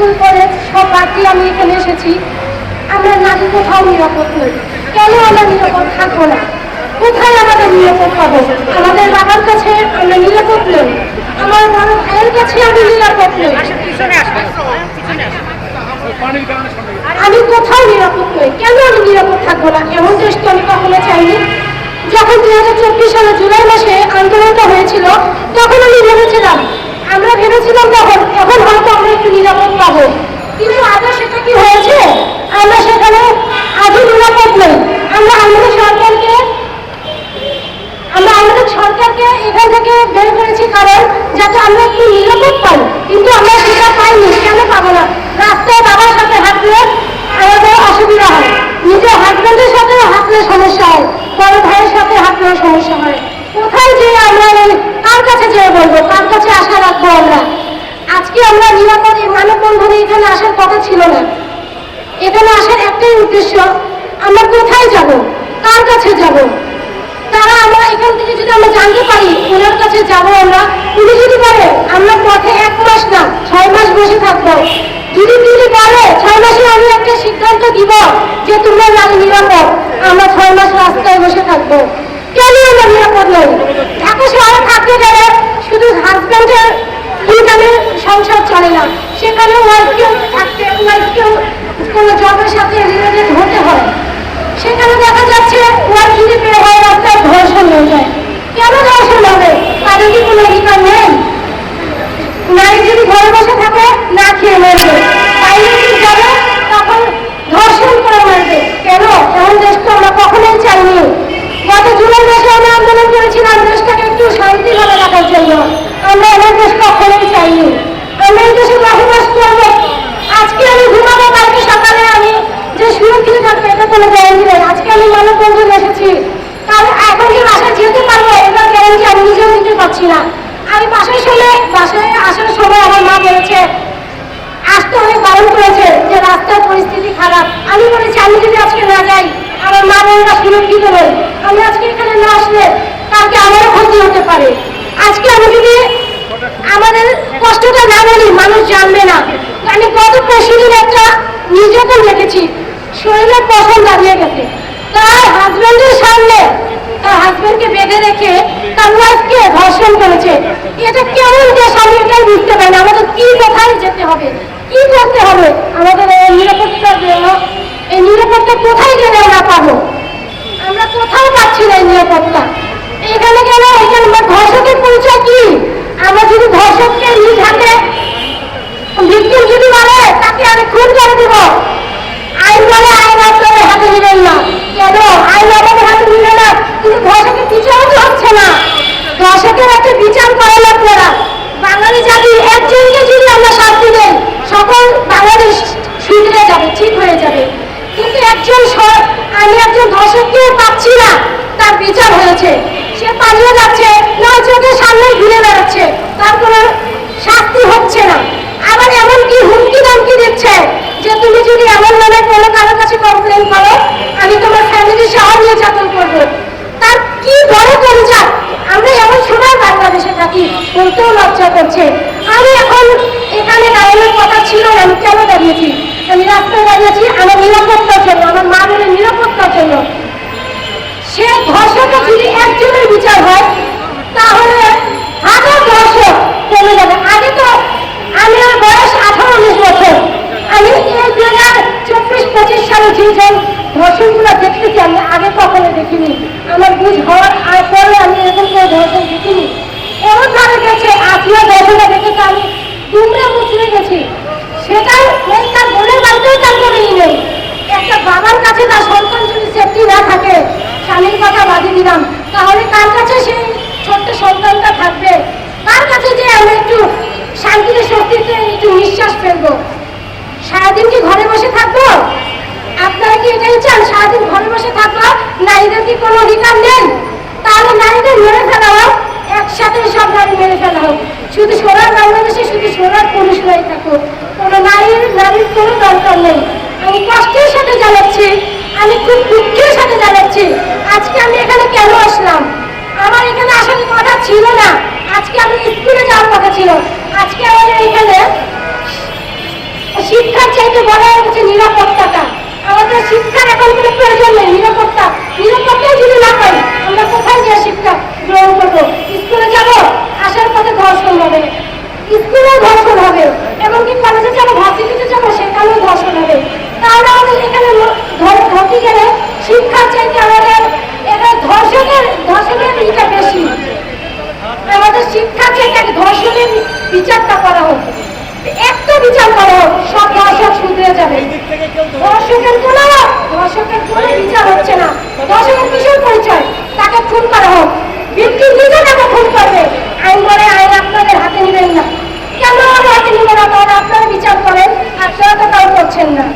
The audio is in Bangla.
স্কুল, কলেজ, সব দিয়ে আমি এখানে এসেছি। আমরা নারী কোথাও নিরাপদ নই। কেন আমরা নিরাপদ থাকব না? কোথায় আমাদের নিরাপদ পাবো? আমাদের বাবার কাছে আমরা নিরাপদ নই। আমার বড় ভাইয়ের কাছে আমি নিরাপদ নই। আমি কোথাও নিরাপদ নই। কেন আমি নিরাপদ থাকব না? এমন দেশ তো আমি কখনো চাইনি। যখন দুই হাজার চব্বিশ সালে জুলাই মাসে আন্দোলনটা হয়েছিল, তখন আমি ভেবেছিলাম আমরা ভেবেছিলাম তখন এখন হয়তো আমরা একটু নিরাপদ পাবো। কিন্তু আজও সেটা কি হয়েছে? আমরা সেখানে আজও নিরাপদ নই। আমরা আমাদের সরকারকে, আমরা আমাদের সরকারকে এখান থেকে বের করেছি কারণ যাতে আমরা একটু নিরাপদ পাই। কিন্তু আমরা সেটা পাইনি, কেন পাবো না? রাস্তায় বাবার সাথে হাঁটলে আমাদের অসুবিধা হয়। নিজের হাজব্যান্ডের সাথে হাঁটলে সমস্যা হয়। বড় ভাইয়ের সাথে হাঁটলেও সমস্যা হয়। কোথায় যে আমরা কার কাছে যেয়ে বলব কার কাছে আশা রাখব আমরা আজকে নিরাপদ এই মানববন্ধনে এখানে আসার কথা ছিল না। এখানে আসার একটাই উদ্দেশ্য, আমরা কোথায় যাব? কার কাছে যাব? তারা আমরা এখান থেকে যদি আমরা জানতে পারি, ওনার কাছে যাব আমরা, উনি যদি বলে, আমরা পথে এক মাস না, ছয় মাস বসে থাকব। যদি তিনি বলে, ছয় মাসে আমি একটা সিদ্ধান্ত দিব যে তোমরা নারী নিরাপদ, আমরা ছয় মাস রাস্তায় বসে থাকব। কেন আমরা নিরাপদ নই? ঢাকা শহরে থাকতে গেলে শুধু হাজব্যান্ডের সংসার চলে না। সেখানে ওয়াইফকেও থাকতে ওয়াইফকেও কোনো জবের সাথে রিলেটেড হতে হয়। সেখানে দেখা যাচ্ছে ওয়াইফ যদি বের হয় রাস্তায় ধর্ষণ হয়ে যায়। কেন ধর্ষণ হবে তাদের কি কোনো অধিকার নেই নারী যদি ঘরে বসে থাকে না খেয়ে মরবে বাইরে যদি যাবে তখন ধর্ষণ করে মারবে কেন এমন দেশ তো আমরা কখনোই চাইনি গত জুলাই মাসে আমরা আন্দোলন করেছিলাম দেশটাকে একটু শান্তিভাবে রাখার জন্য আমরা এমন দেশ কখনোই চাইনি আমরা এই দেশে বসবাস করব আজকে আমি ঘুমাবো কালকে সকালে আমি যে সুরক্ষিত থাকবে এটা কোনো গ্যারান্টি নেই আজকে আমি মানব বন্ধন এসেছি কারণ এখন যে বাসায় যেতে পারব এটার গ্যারান্টি আমি নিজেও দিতে পারছি না আমি বাসায় সময় বাসায় আসার সময় আমার মা বলেছে, আসতে অনেক বারণ করেছে যে রাস্তার পরিস্থিতি খারাপ। আমি বলেছি, আমি যদি আজকে না যাই, আমার মা বোনরা সুরক্ষিত নই আমি আজকে এখানে না আসলে কালকে আমারও ক্ষতি হতে পারে। আজকে আমি যদি আমাদের কষ্টটা না বলি, মানুষ জানবে না। আমি গত পরশু একটা নির্যাতন দেখেছি, শরীরের পছন্দ দাঁড়িয়ে গেছে। তার হাজব্যান্ডের সামনে, তার হাজব্যান্ডকে বেঁধে রেখে তার ধর্ষণ করেছে। এটা কেমন দেশ আমি এটাই বুঝতে পারি আমাদের কি কোথায় যেতে হবে? কি করতে হবে? আমাদের এই নিরাপত্তার জন্য, এই নিরাপত্তা কোথায় গেলে আমরা পাবো? আমরা কোথাও পাচ্ছি না এই নিরাপত্তা। এখানে গেলে এখানে ধর্ষকের পরিচয় কি? আমরা যদি ধর্ষককে নিজ হাতে ভিক্টিম যদি বলে তাকে আমি খুন করে দেব আইন বলে আইন আপনাদের হাতে নেবেন না কেন আইন আমাদের হাতে নিবে না কিন্তু ধর্ষকের বিচারও তো হচ্ছে না ধর্ষকের একটা বিচার করেন আপনারা বাঙালি জাতি একজনকে যদি আমরা শাস্তি দেই সকল বাংলাদেশ শুধরে যাবে ঠিক হয়ে যাবে কিন্তু একজন স- আমি একজন ধর্ষককেও পাচ্ছি না। তার বিচার হয়েছে। সে পালিয়ে যাচ্ছে না চোখের সামনে ঘুরে বেড়াচ্ছে। তার কোনো শাস্তি হচ্ছে না। আবার এমন কি হুমকি দামকি দিচ্ছে যে তুমি যদি এমন নামে কোনো কারোর কাছে কমপ্লেন করো, আমি তোমার ফ্যামিলির সহ নির্যাতন করব। তার কি বড় আমরা এমন সময় বাংলাদেশে থাকি, বলতেও লজ্জা করছে আমি এখন এখানে দাঁড়ানোর কথা ছিল না আমি কেন দাঁড়িয়েছি আমি রাস্তায় দাঁড়িয়েছি আমার নিরাপত্তার জন্য আমার মা বোনের নিরাপত্তার জন্য। সে ধর্ষকের যদি একজনের বিচার হয়, তাহলে হাজার ধর্ষক কমে যাবে। আগে তো আমি আমার বয়স আঠারো উনিশ বছর। আমি এই দু চব্বিশ, পঁচিশ সালে যেজন ধর্ষণগুলো দেখতেছি আমি আগে কখনো দেখিনি। আমার বুঝ হওয়ার আর পরে আমি এরকম করে ধর্ষণ দেখিনি। এমন ভাবে গেছে আজকে ধর্ষণটা দেখেছে, আমি দুমড়ে মুচড়ে গেছি সেটাও ওই তার বোনের বাড়িতেও তার কোনো ই নেই একটা বাবার কাছে তার সন্তান যদি সেফটি না থাকে স্বামীর কথা বাদে দিলাম তাহলে কার কাছে সেই ছোট্ট সন্তানটা থাকবে কার কাছে যে আমি একটু শান্তিতে শক্তিতে একটু নিঃশ্বাস সারাদিন কি ঘরে বসে থাকব? আপনারা কি এটাই চান, সারাদিন ঘরে বসে থাকব? নারীদের কি কোনো অধিকার নেই? তাহলে নারীদের মেরে ফেলা হোক একসাথে সব নারী মেরে ফেলা হোক। শুধু সোনার বাংলাদেশে শুধু সোনার পুরুষরাই থাকুক। কোনো নারীর নারীর কোনো দরকার নেই। আমি কষ্টের সাথে জানাচ্ছি আমি খুব দুঃখের সাথে জানাচ্ছি আজকে আমি এখানে কেন আসলাম? আমার এখানে আসার কথা ছিল না। আজকে আমি স্কুলে যাওয়ার কথা ছিল। আজকে আমাদের এখানে বলা হচ্ছে নিরাপত্তাটা। আমাদের শিক্ষার এখন কোনো প্রয়োজন নেই, নিরাপত্তা। নিরাপত্তাও যদি না পাই, আমরা কোথায় গিয়ে শিক্ষা গ্রহণ করব? সরকার তোলাও তোমার সরকার কোনো বিচার হচ্ছে না। তোমার সরকার কিসের পরিচয়? তাকে খুন করা হোক। ব্যক্তি নিজে তাকে খুন করবে। আইন বলে আইন আপনাদের হাতে নেবেন না। কেন হাতে নেবেন না? কারণ আপনারা বিচার করেন আপনারা তো তাও করছেন না।